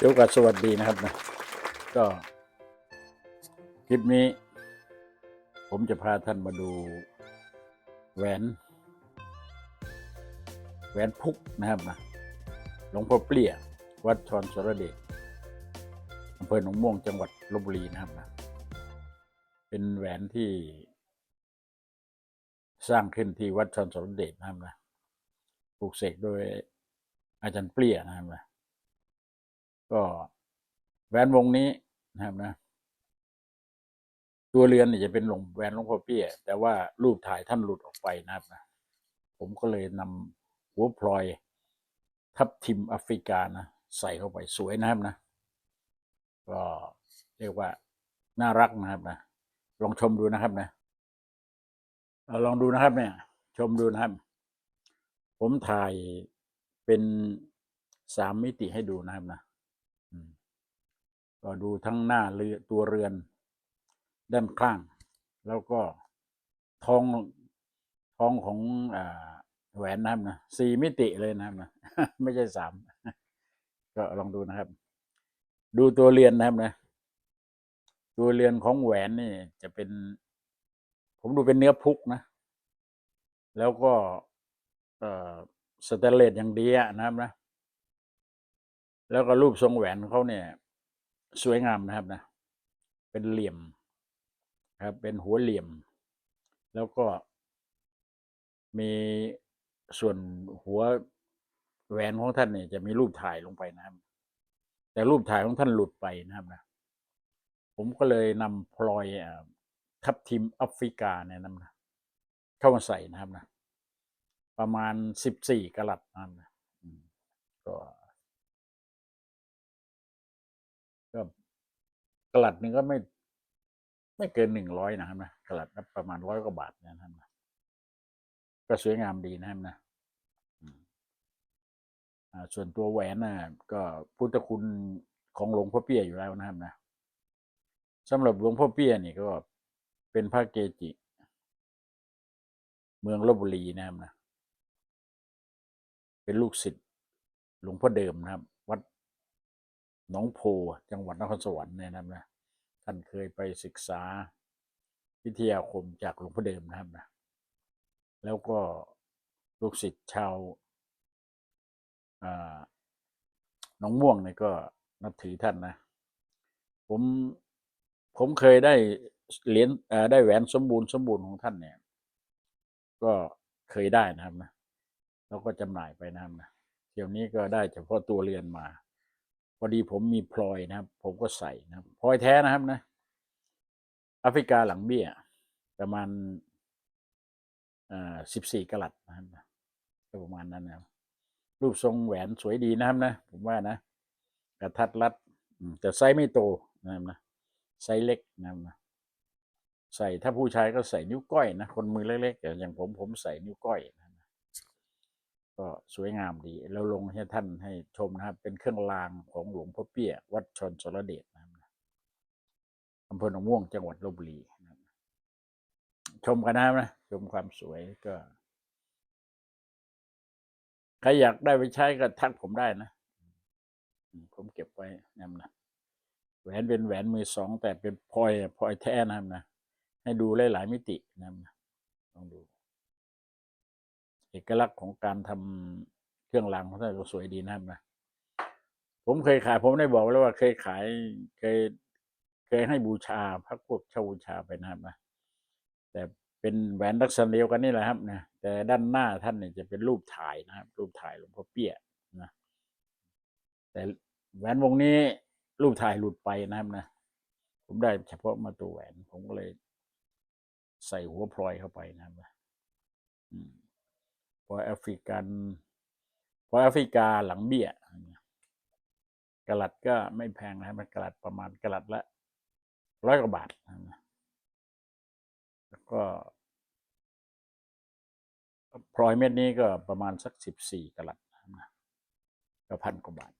เดี๋ยวกับสวัสดีนะครับนะก็คลิปนี้ ผมจะพาท่านมาดูแหวน แหวนพุกนะครับนะหลวงพ่อเปลี่ย วัดชอนสรเดชอำเภอหนองม่วงจังหวัดลบบุรีนะครับนะเป็นแหวนที่สร้างขึ้นที่วัดชอนสรเดชนะครับนะปลูกเสกโดยอาจารย์เปลี่ยนะครับนะ ก็แหวนวงนี้นะครับนะ ตัวเรือนเนี่ยจะเป็นหลงแหวนหลวงพ่อเปี้ย แต่ว่ารูปถ่ายท่านหลุดออกไปนะครับนะผมก็เลยนำหัวพลอยทับทิมแอฟริกานะใส่เข้าไปสวยนะครับนะ ก็เรียกว่าน่ารักนะครับนะลองชมดูนะครับนะลองดูนะครับเนี่ย ชมดูนะครับ ผมถ่ายเป็นสามมิติให้ดูนะครับนะ ก็ดูทั้งหน้าเรือตัวเรือน ด้านข้าง แล้วก็ท้องท้องของอแหวนนะครับนะสี่มิติเลยนะครับนะไม่ใช่สามก็ลองดูนะครับ ดูตัวเรือนนะครับนะ ตัวเรือนของแหวนนี่จะเป็น ผมดูเป็นเนื้อพุกนะ แล้วก็สแตนเลสอย่างดีอะนะครับนะ แล้วก็รูปทรงแหวนเขาเนี่ย สวยงามนะครับนะ เป็นเหลี่ยมครับ เป็นหัวเหลี่ยม แล้วก็มีส่วนหัวแหวนของท่านเนี่ยจะมีรูปถ่ายลงไปนะครับ แต่รูปถ่ายของท่านหลุดไปนะครับนะ ผมก็เลยนำพลอยทับทิมแอฟริกาเนี่ยนะ เข้ามาใส่นะครับนะ ประมาณสิบสี่กะลัดนะครับนะก็ กลัดหนึ่งก็ไม่ ไม่เกินหนึ่งร้อยนะครับนะกลัดประมาณร้อยกว่าบาทนะครับนะก็สวยงามดีนะครับนะส่วนตัวแหวนนะก็พุทธคุณของหลวงพ่อเปี้ยอยู่แล้วนะครับนะสำหรับหลวงพ่อเปี้ยนี่ก็เป็นพระเกจิ เมืองลบบุรีนะครับนะ เป็นลูกศิษย์หลวงพ่อเดิมนะครับ หนองโพจังหวัดนครสวรรค์เนี่ยนะครับนะท่านเคยไปศึกษาวิทยาคมจากหลวงพ่อเดิมนะครับนะแล้วก็ลูกศิษย์ชาวอ่าหนองม่วงเนี่ยก็นับถือท่านนะ ผมผมเคยได้เหรียญได้แหวนสมบูรณ์สมบูรณ์ของท่านเนี่ย ก็เคยได้นะครับนะ แล้วก็จำหน่ายไปนะครับนะเที่ยวนี้ก็ได้เฉพาะตัวเรือนมา พอดีผมมีพลอยนะครับ ผมก็ใส่นะครับพลอยแท้นะครับนะแอฟริกาหลังเบี้ย ประมาณสิบสี่กะลัดนะครับก็ประมาณนั้นนะครับรูปทรงแหวนสวยดีนะครับนะ ผมว่านะ กระทัดรัดแต่ไซส์ไม่โตนะครับนะไซส์เล็กนะครับนะใส่ถ้าผู้ชายก็ใส่นิ้วก้อยนะคนมือเล็กๆอย่างผมผมใส่นิ้วก้อยนะ ก็สวยงามดี แล้วลงให้ท่านให้ชมนะครับ เป็นเครื่องรางของหลวงพ่อเปี้ย วัดชนสรเดชนะครับอำเภอหนองม่วงจังหวัดลบบุรีนะชมกันนะครับนะชมความสวยก็ใครอยากได้ไปใช้ก็ทักผมได้นะ ผมเก็บไว้นะนะแหวนเป็นแหวนมือสองแต่เป็นพลอยพลอยแท้นะครับนะ ให้ดูหลายๆมิตินะครับนะลองดู เอกลักษณ์ของการทำเครื่องรางของท่านก็สวยดีนะครับนะผมเคยขาย ผมได้บอกแล้วว่าเคยขายเคยเคยให้บูชาพระพวกเช่าบูชาไปนะครับนะแต่เป็นแหวนลักษณะเดียวกันนี่แหละครับนะแต่ด้านหน้าท่านเนี่ยจะเป็นรูปถ่ายนะครับ รูปถ่ายหลวงพ่อเปี้ยนะแต่แหวนวงนี้รูปถ่ายหลุดไปนะครับนะผมได้เฉพาะมาตัวแหวน ผมก็เลยใส่หัวพลอยเข้าไปนะครับนะอืม พอแอฟริกันพอแอฟริกาหลังเบี้ยกะลัดก็ไม่แพงนะครับกะลัดประมาณกะลัดละร้อยกว่าบาทแล้วก็พลอยเม็ดนี้ก็ประมาณสักสิบสี่กะลัดก็พันกว่าบาท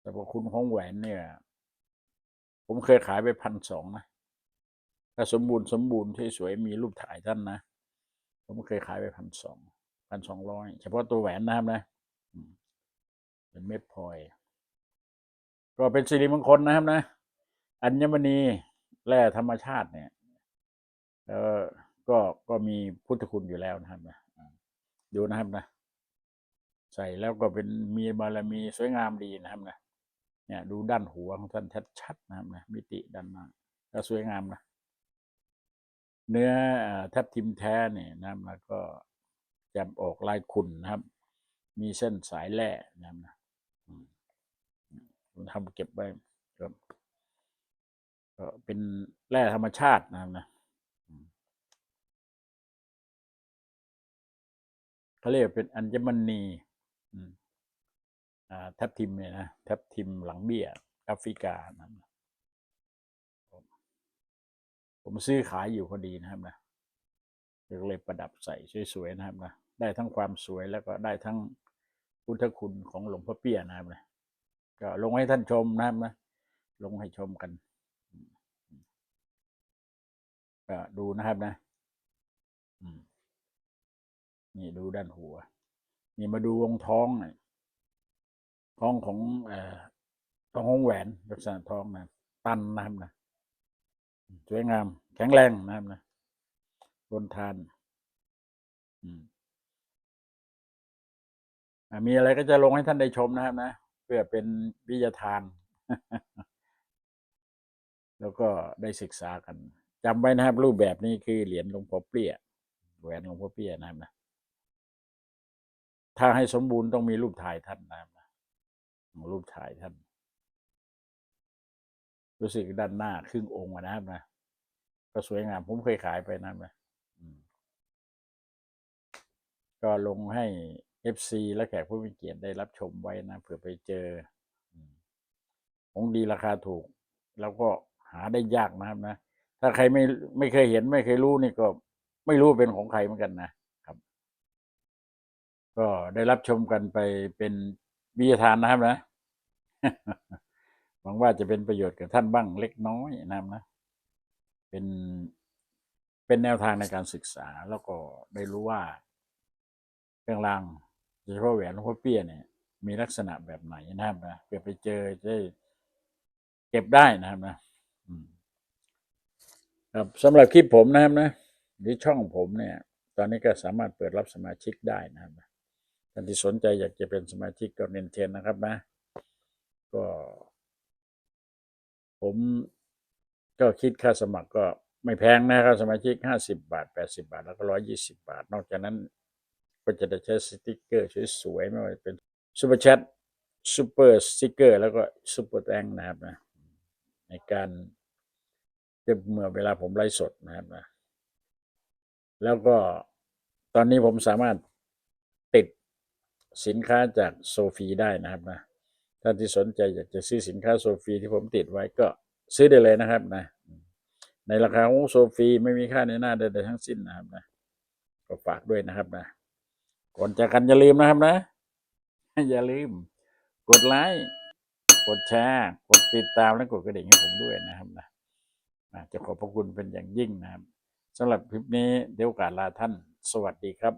แต่พอคุณของแหวนเนี่ย ผมเคยขายไปพันสองนะ ถ้าสมบูรณ์สมบูรณ์ที่สวยๆมีรูปถ่ายท่านนะ ผมเคยขายไปพันสองพันสองร้อยเฉพาะตัวแหวนนะครับนะเป็นเม็ดพลอย ก็เป็นสิริมงคลนะครับนะ อัญมณีแร่ธรรมชาติเนี่ยเออก็ก็มีพุทธคุณอยู่แล้วนะครับนะดูนะครับนะ ใส่แล้วก็เป็นมีบารมีสวยงามดีนะครับนะเนี่ยดูด้านหัวของท่านชัดๆนะครับนะมิติด้านหน้าก็สวยงามนะ เนื้อเอ่อทับทิมแท้เนี่ยนะครับแล้วก็จะออกลายขุ่นนะครับ มีเส้นสายแร่นะครับนะมผมทำเก็บไว้ก็ก็เป็นแร่ธรรมชาตินะครับนะเขาเรียกว่าเป็นอัญมณีอืมอ่าทับทิมเนี่ยนะทับทิมหลังเบี้ยแอฟริกานะครับ ผมซื้อขายอยู่พอดีนะครับนะก็เลยประดับใส่สวยๆนะครับนะได้ทั้งความสวยแล้วก็ได้ทั้งพุทธคุณของหลวงพ่อเปี้ยนะครับนะก็ลงให้ท่านชมนะครับนะลงให้ชมกันอืมก็ดูนะครับนะนี่ดูด้านหัว นี่มาดูวงท้องหน่อยท้องของเอ่อท้องของแหวนลักษณะท้องนะตันนะครับนะ สวยงาม แข็งแรงนะครับนะทนทานอ่ามีอะไรก็จะลงให้ท่านได้ชมนะครับนะ เพื่อเป็นวิทยาทาน แล้วก็ได้ศึกษากันจำไว้นะครับ รูปแบบนี้คือเหรียญหลวงพ่อเปี้ยแหวนหลวงพ่อเปี้ยนะครับนะถ้าให้สมบูรณ์ต้องมีรูปถ่ายท่านนะครับนะรูปถ่ายท่าน รู้สึกด้านหน้าครึ่งองค์นะครับนะ ก็สวยงามผมเคยขายไปนะครับนะก็ลงให้ FC และแขกผู้มีเกียรติได้รับชมไว้นะเผื่อไปเจอของดีราคาถูก แล้วก็หาได้ยากนะครับนะ ถ้าใครไม่ไม่เคยเห็นไม่เคยรู้นี่ก็ ไม่รู้เป็นของใครเหมือนกันนะครับ ก็ได้รับชมกันไปเป็นวิทยาทานนะครับนะ หวังว่าจะเป็นประโยชน์กับท่านบ้างเล็กน้อยนะครับนะ เป็นเป็นแนวทางในการศึกษาแล้วก็ได้รู้ว่าเครื่องรางโดยเฉพาะแหวนหลวงพ่อเปี้ยเนี่ย มีลักษณะแบบไหนนะครับนะเผื่อไปเจอจะได้เก็บได้นะครับนะครับสำหรับคลิปผมนะครับนะหรือช่องผมเนี่ย ตอนนี้ก็สามารถเปิดรับสมาชิกได้นะครับท่านที่สนใจอยากจะเป็นสมาชิกก็เน้นเทนนะครับนะ ก็ ผมก็คิดค่าสมัครก็ไม่แพงนะครับสมาชิกห้าสิบาทแปดสิบาท แล้วก็ร้อยี่สิบาท นอกจากนั้นก็จะได้ใช้สติกเกอร์สวยๆไม่ว่าจะเป็นซูเปอร์แชทซูเปอร์สติกเกอร์แล้วก็ซูเปอร์แตงนะครับนะในการจะเมื่อเวลาผมไลฟ์สดนะครับนะแล้วก็ตอนนี้ผมสามารถติดสินค้าจากโซฟีได้นะครับนะ ท่านที่สนใจอยากจะซื้อสินค้าโซฟีที่ผมติดไว้ก็ซื้อได้เลยนะครับนะ ในราคาของโซฟีไม่มีค่าในหน้าใดๆทั้งสิ้นนะครับนะ ก็ฝากด้วยนะครับนะก่อนจากกันอย่าลืมนะครับนะ อย่าลืม กดไลค์กดแชร์กดติดตามและกดกระดิ่งให้ผมด้วยนะครับนะจะขอบพระคุณเป็นอย่างยิ่งนะครับสำหรับคลิปนี้เดี๋ยวโอกาสลาท่าน สวัสดีครับ